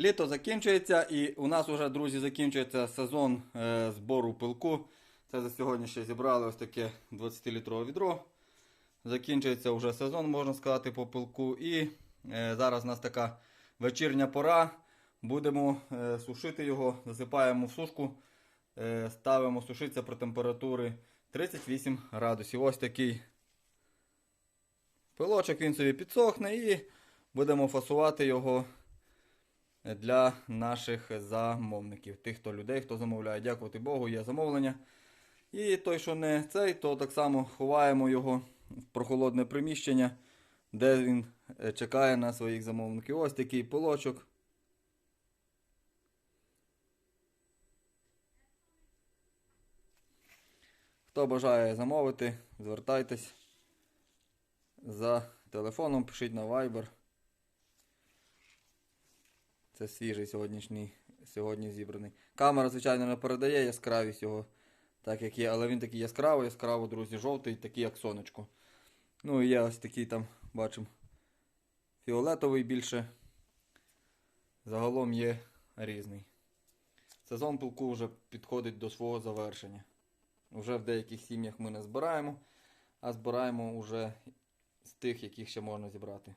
Літо закінчується і у нас вже, друзі, закінчується сезон е, збору пилку. Це за сьогодні ще зібрали ось таке 20-літрове відро. Закінчується вже сезон, можна сказати, по пилку. І е, зараз у нас така вечірня пора. Будемо е, сушити його, засипаємо в сушку, ставимо сушитися при температурі 38 градусів. Ось такий пилочок, він собі підсохне і будемо фасувати його для наших замовників. Тих, хто людей, хто замовляє. Дякувати Богу, є замовлення. І той, що не цей, то так само ховаємо його в прохолодне приміщення, де він е, чекає на своїх замовників. Ось такий пилочок. Хто бажає замовити, звертайтесь за телефоном, пишіть на Viber. Це свіжий сьогоднішній, сьогодні зібраний. Камера, звичайно, не передає яскравість його, так як є, але він такий яскравий, яскраво, друзі, жовтий, такий як сонечко. Ну і є ось такий там, бачимо, фіолетовий більше. Загалом є різний. Сезон пилку вже підходить до свого завершення. Вже в деяких сім'ях ми не збираємо, а збираємо вже з тих, яких ще можна зібрати.